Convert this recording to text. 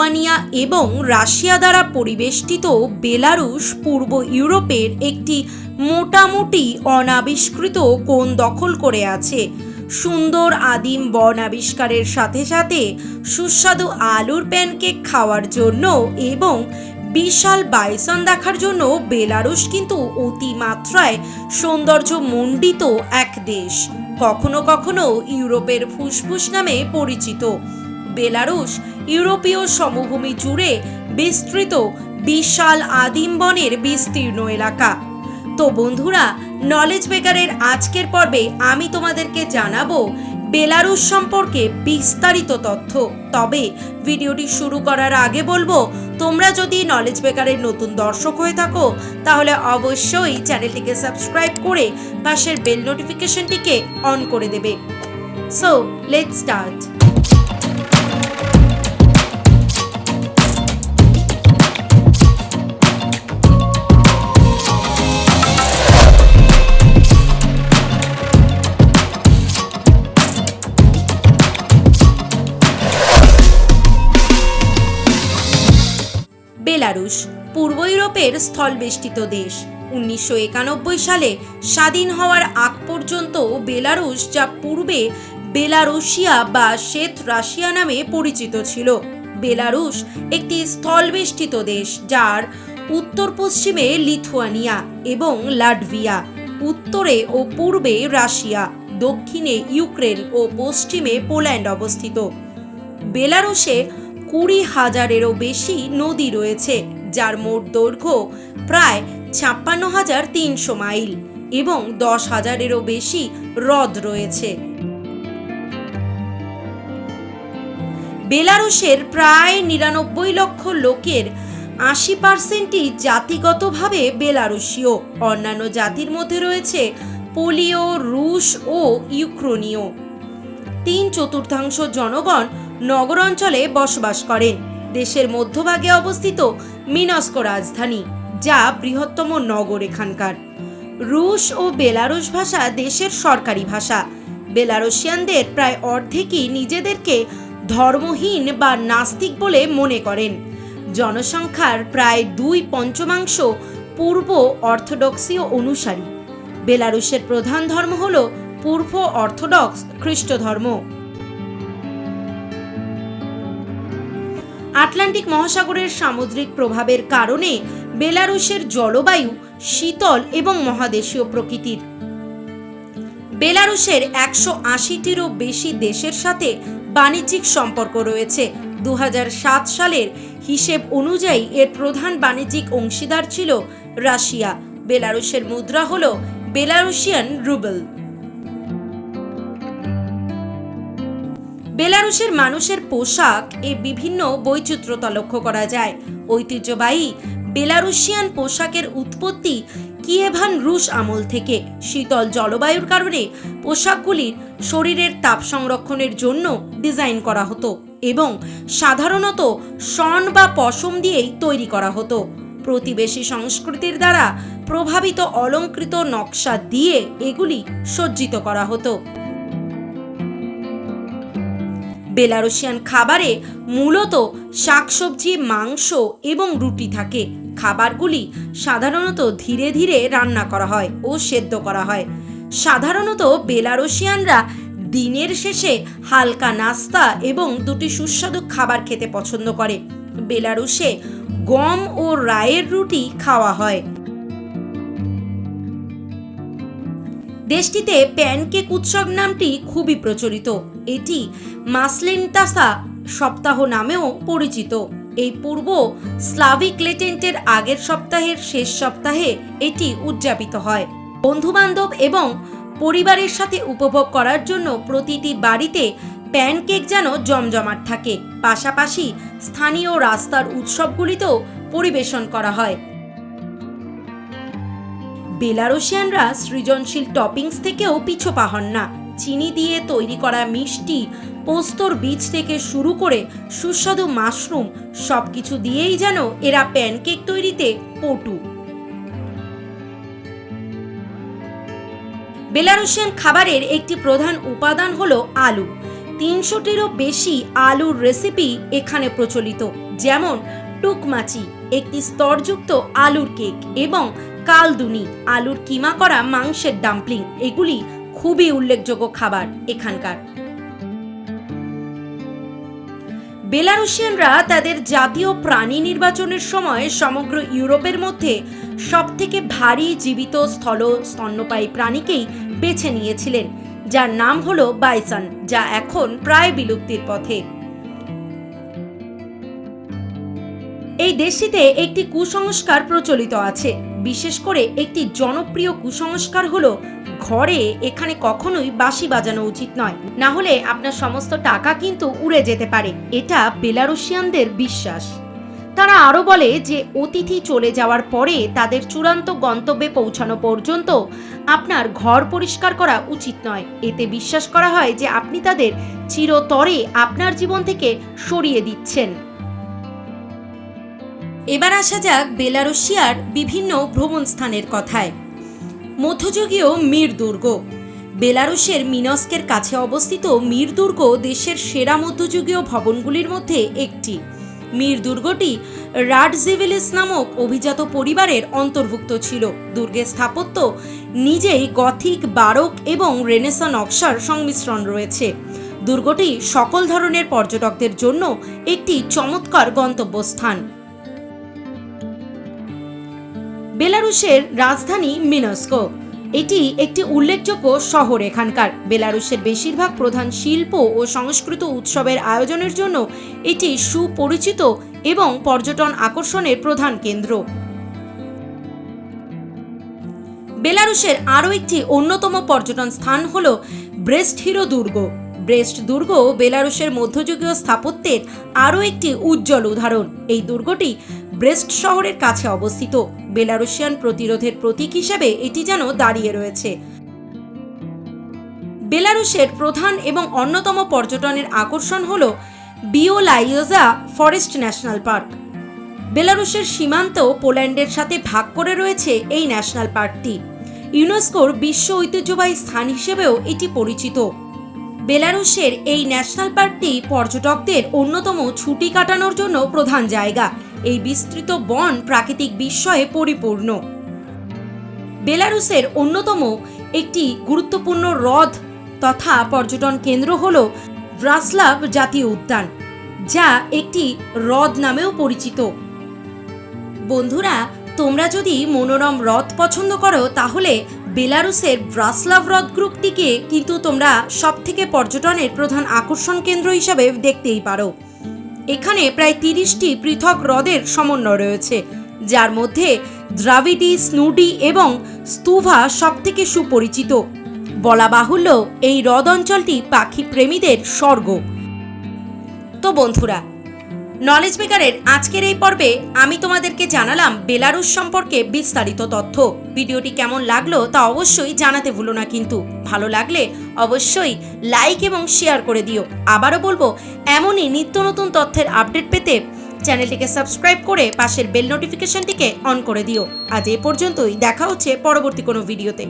Lithuania এবং Russia দ্বারা পরিবেষ্টিত বেলারুশ পূর্ব ইউরোপের একটি মোটামুটি অনাবিষ্কৃত কোণ দখল করে আছে। সুন্দর আদিম বন আবিষ্কারের সাথে সাথে সুস্বাদু আলুর প্যানকেক খাওয়ার জন্য এবং বিশাল বাইসন দেখার জন্য বেলারুশ কিন্তু অতিমাত্রায় সৌন্দর্য মণ্ডিত এক দেশ, কখনো কখনো ইউরোপের ফুসফুস নামে পরিচিত। বেলারুশ ইউরোপীয় সমভূমি জুড়ে বিস্তৃত বিশাল আদিম বনের বিস্তীর্ণ এলাকা। তো বন্ধুরা নলেজ বেকারের আজকের পর্বে আমি তোমাদেরকে জানাব বেলারুশ সম্পর্কে বিস্তারিত তথ্য। তবে ভিডিওটি শুরু করার আগে বলব, তোমরা যদি নলেজ বেকারের নতুন দর্শক হয়ে থাকো, তাহলে অবশ্যই চ্যানেলটিকে সাবস্ক্রাইব করে পাশের বেল নোটিফিকেশনটিকে অন করে দেবে। সো লেটস স্টার্ট বেলারুশ পূর্ব ইউরোপের স্থলবেষ্টিত দেশ। উনিশশো একানব্বই সালে স্বাধীন হওয়ার আগ পর্যন্ত বেলারুশ, যা পূর্বে বেলারুশিয়া বা শ্বেত রাশিয়া নামে পরিচিত ছিল। বেলারুশ একটি স্থলবেষ্টিত দেশ, যার উত্তর পশ্চিমে লিথুয়ানিয়া এবং লাটভিয়া, উত্তরে ও পূর্বে রাশিয়া, দক্ষিণে ইউক্রেন ও পশ্চিমে পোল্যান্ড অবস্থিত। বেলারুশে কুড়ি হাজারেরও বেশি নদী রয়েছে, যার মোট দৈর্ঘ্য প্রায় ছাপ্পান্ন হাজার তিনশো মাইল এবং দশ হাজারেরও বেশি হ্রদ রয়েছে। বেলারুশের প্রায় নিরানব্বই লক্ষ লোকের আশি পার্সেন্টই জাতিগতভাবে বেলারুশীয়। অন্যান্য জাতির মধ্যে রয়েছে পোলীয়, রুশ ও ইউক্রেনীয়। তিন চতুর্থাংশ জনগণ নগর অঞ্চলে বসবাস করেন। দেশের মধ্যভাগে অবস্থিত মিনস্ক রাজধানী, যা বৃহত্তম নগর এখানকার। রুশ ও বেলারুশ ভাষা দেশের সরকারি ভাষা। বেলারুশিয়ানদের প্রায় অর্ধেকই নিজেদেরকে ধর্মহীন বা নাস্তিক বলে মনে করেন। জনসংখ্যার প্রায় দুই পঞ্চমাংশ পূর্ব অর্থোডক্সীয় অনুসারী। বেলারুশের প্রধান ধর্ম হল পূর্ব অর্থোডক্স খ্রিস্ট ধর্ম আটলান্টিক মহাসাগরের সামুদ্রিক প্রভাবের কারণে বেলারুশের জলবায়ু শীতল এবং মহাদেশীয় প্রকৃতির। বেলারুশের একশো আশিটিরও বেশি দেশের সাথে বাণিজ্যিক সম্পর্ক রয়েছে। দু হাজার সাত সালের হিসেব অনুযায়ী এর প্রধান বাণিজ্যিক অংশীদার ছিল রাশিয়া। বেলারুশের মুদ্রা হল বেলারুশিয়ান রুবেল। বেলারুশের মানুষের পোশাক এ বিভিন্ন বৈচিত্র্যতা লক্ষ্য করা যায়। ঐতিহ্যবাহী বেলারুশিয়ান পোশাকের উৎপত্তি কিয়েভান রুশ আমল থেকে শীতল জলবায়ুর কারণে পোশাকগুলির শরীরের তাপ সংরক্ষণের জন্য ডিজাইন করা হতো এবং সাধারণত শন বা পশম দিয়েই তৈরি করা হতো। প্রতিবেশী সংস্কৃতির দ্বারা প্রভাবিত অলঙ্কৃত নকশা দিয়ে এগুলি সজ্জিত করা হতো। বেলারুশিয়ান খাবারে মূলত শাকসবজি, মাংস এবং রুটি থাকে। খাবারগুলি সাধারণত ধীরে ধীরে রান্না করা হয় ও সেদ্ধ করা হয়। সাধারণত বেলারুশিয়ানরা দিনের শেষে হালকা নাস্তা এবং দুটি সুস্বাদু খাবার খেতে পছন্দ করে। বেলারুশে গম ও রায়ের রুটি খাওয়া হয়। দেশটিতে প্যানকেক উৎসব নামটি খুবই প্রচলিত। এটি মাসলিনতাসা সপ্তাহ নামেও পরিচিত। এই পূর্ব স্লাভিক লেটেন্টের আগের সপ্তাহের শেষ সপ্তাহে এটি উদযাপিত হয়। বন্ধুবান্ধব এবং পরিবারের সাথে উপভোগ করার জন্য প্রতিটি বাড়িতে প্যানকেক যেন জমজমাট থাকে। পাশাপাশি স্থানীয় রাস্তার উৎসবগুলিতেও পরিবেশন করা হয়। বেলারুশিয়ানরা সৃজনশীল টপিংস থেকেও পিছপা হন না। চিনি দিয়ে তৈরি করা মিষ্টি, পোস্তর বীজ থেকে শুরু করে সুস্বাদু মাশরুম, সবকিছু দিয়েই যেন এরা প্যানকেক তৈরিতে পটু। বেলারুশিয়ান খাবারের একটি প্রধান উপাদান হলো আলু। তিনশোটিরও বেশি আলুর রেসিপি এখানে প্রচলিত, যেমন টুকমাচি, একটি স্তরযুক্ত আলুর কেক, এবং কালদুনি, আলুর কিমা করা মাংসের ডাম্পলিং, এগুলি খুবই উল্লেখযোগ্য খাবার এখানকার। বেলারুশিয়ানরা তাদের জাতীয় প্রাণী নির্বাচনের সময় সমগ্র ইউরোপের মধ্যে সবথেকে ভারী জীবিত স্থল স্তন্যপায়ী প্রাণীকেই বেছে নিয়েছিলেন, যার নাম হলো বাইসন, যা এখন প্রায় বিলুপ্তির পথে। এই দেশটিতে একটি কুসংস্কার প্রচলিত আছে। বিশেষ করে একটি জনপ্রিয় কুসংস্কার হলো, ঘরে এখানে কখনোই বাঁশি বাজানো উচিত নয়। না হলে আপনার সমস্ত টাকা কিন্তু উড়ে যেতে পারে। এটা বেলারুশিয়ানদের বিশ্বাস। তারা আরও বলে যে, অতিথি চলে যাওয়ার পরে তাদের চূড়ান্ত গন্তব্যে পৌঁছানো পর্যন্ত আপনার ঘর পরিষ্কার করা উচিত নয়। এতে বিশ্বাস করা হয় যে, আপনি তাদের চিরতরে আপনার জীবন থেকে সরিয়ে দিচ্ছেন। এবার আসা যাক বেলারুশিয়ার বিভিন্ন ভ্রমণ স্থানের কথায়। মধ্যযুগীয় মীর দুর্গ। বেলারুশের মিনস্কের কাছে অবস্থিত মীর দুর্গ দেশের সেরা মধ্যযুগীয় ভবনগুলির মধ্যে একটি। মীর দুর্গটি রাডজিভিলিস নামক অভিজাত পরিবারের অন্তর্ভুক্ত ছিল। দুর্গের স্থাপত্য নিজেই গথিক, বারক এবং রেনেসা নকশার সংমিশ্রণ রয়েছে। দুর্গটি সকল ধরনের পর্যটকদের জন্য একটি চমৎকার গন্তব্যস্থান। বেলারুশের রাজধানী মিনস্কো। এটি একটি উল্লেখযোগ্য শহর এখানকার। বেলারুশের বেশিরভাগ প্রধান শিল্প ও সংস্কৃত উৎসবের আয়োজনের জন্য এটি সুপরিচিত এবং পর্যটন আকর্ষণের প্রধান কেন্দ্র। বেলারুশের আরও একটি অন্যতম পর্যটন স্থান হল ব্রেস্ট হিরো দুর্গ ব্রেস্ট দুর্গ বেলারুশের মধ্যযুগীয় স্থাপত্যের আরও একটি উজ্জ্বল উদাহরণ। এই দুর্গটি ব্রেস্ট শহরের কাছে অবস্থিত। বেলারুশিয়ান প্রতিরোধের প্রতীক হিসেবে এটি যেন দাঁড়িয়ে রয়েছে। বেলারুশের প্রধান এবং অন্যতম পর্যটনের আকর্ষণ হল বিওলাইওজা ফরেস্ট ন্যাশনাল পার্ক। বেলারুশের সীমান্ত পোল্যান্ডের সাথে ভাগ করে রয়েছে এই ন্যাশনাল পার্কটি। ইউনেস্কোর বিশ্ব ঐতিহ্যবাহী স্থান হিসেবেও এটি পরিচিত। বেলারুশের এই ন্যাশনাল পার্কটি পর্যটকদের অন্যতম ছুটি কাটানোর জন্য প্রধান জায়গা। এই বিস্তৃত বন প্রাকৃতিক বিস্ময়ে পরিপূর্ণ। বেলারুসের অন্যতম একটি গুরুত্বপূর্ণ হ্রদ তথা পর্যটন কেন্দ্র হল ভ্রাসলাভ জাতীয় উদ্যান, যা একটি হ্রদ নামেও পরিচিত। বন্ধুরা, তোমরা যদি মনোরম হ্রদ পছন্দ করো, তাহলে বেলারুসের ব্রাসলাভ হ্রদ গ্রুপটিকে কিন্তু তোমরা সব থেকে পর্যটনের প্রধান আকর্ষণ কেন্দ্র হিসাবে দেখতেই পারো। এখানে প্রায় তিরিশটি পৃথক হ্রদের সমন্বয় রয়েছে, যার মধ্যে দ্রাভিডি স্নুডি এবং স্তুভা সব থেকে সুপরিচিত। বলা বাহুল্য এই হ্রদ অঞ্চলটি পাখি প্রেমীদের স্বর্গ। তো বন্ধুরা নলেজ মেকারের আজকের এই পর্বে আমি তোমাদেরকে জানালাম বেলারুস সম্পর্কে বিস্তারিত তথ্য। ভিডিওটি কেমন লাগল তা অবশ্যই জানাতে ভুলো না কিন্তু। ভালো লাগলে অবশ্যই লাইক এবং শেয়ার করে দিও। আবারও বলব, এমনই নিত্য নতুন তথ্যের আপডেট পেতে চ্যানেলটিকে সাবস্ক্রাইব করে পাশের বেল নোটিফিকেশনটিকে অন করে দিও। আজ এ পর্যন্তই, দেখা হচ্ছে পরবর্তী কোনো ভিডিওতে